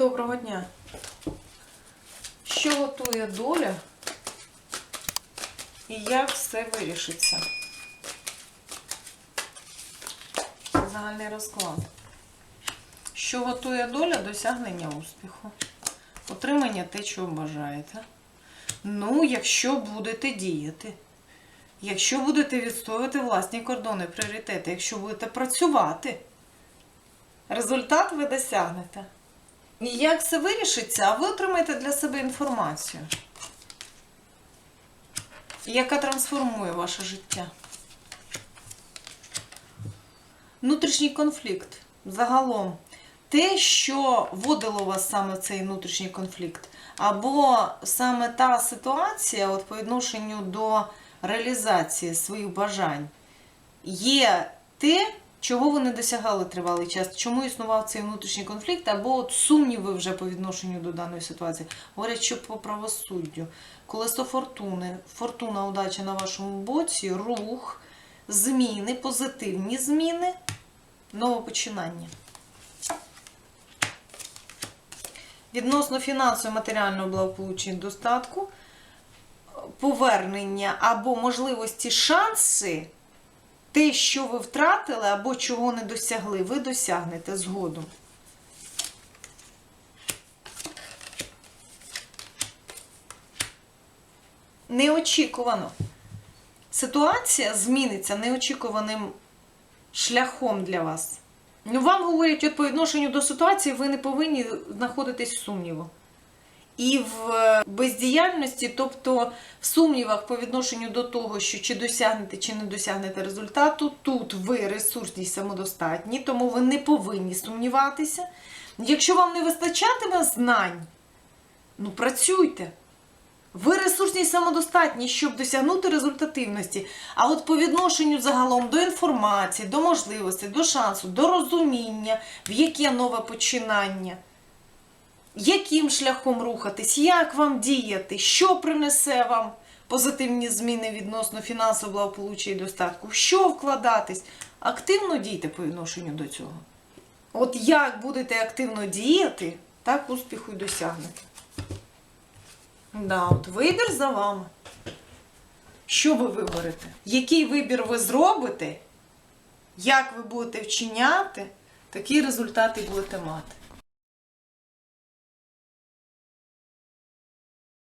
Доброго дня. Що готує доля і як все вирішиться? Загальний розклад. Що готує доля досягнення успіху? Отримання те, чого бажаєте. Ну, якщо будете діяти. Якщо будете відстоювати власні кордони, пріоритети, якщо будете працювати, результат ви досягнете. Як це вирішиться, а ви отримаєте для себе інформацію, яка трансформує ваше життя. Внутрішній конфлікт. Загалом, те, що вводило вас саме в цей внутрішній конфлікт, або саме та ситуація, от по відношенню до реалізації своїх бажань, є те, чого ви не досягали тривалий час, чому існував цей внутрішній конфлікт, або от сумніви вже по відношенню до даної ситуації. Говорять, що по правосуддю, колесо фортуни, фортуна, удача на вашому боці, рух, зміни, позитивні зміни, новопочинання. Відносно фінансового матеріального благополуччя і достатку, повернення або можливості шанси, те, що ви втратили або чого не досягли, ви досягнете згодом. Неочікувано. Ситуація зміниться неочікуваним шляхом для вас. Ну, вам говорять, от по відношенню до ситуації ви не повинні знаходитись в сумніву. І в е, бездіяльності, тобто в сумнівах по відношенню до того, що чи досягнете, чи не досягнете результату, тут ви ресурсні самодостатні, тому ви не повинні сумніватися. Якщо вам не вистачатиме знань, ну працюйте. Ви ресурсні самодостатні, щоб досягнути результативності. А от по відношенню загалом до інформації, до можливостей, до шансу, до розуміння, в яке нове починання, яким шляхом рухатись, як вам діяти, що принесе вам позитивні зміни відносно фінансового благополуччя і достатку, що вкладатись, активно дійте по відношенню до цього. От як будете активно діяти, так успіху й досягнете. Да, от вибір за вами. Що ви виберете? Який вибір ви зробите? Як ви будете вчиняти, такі результати будете мати.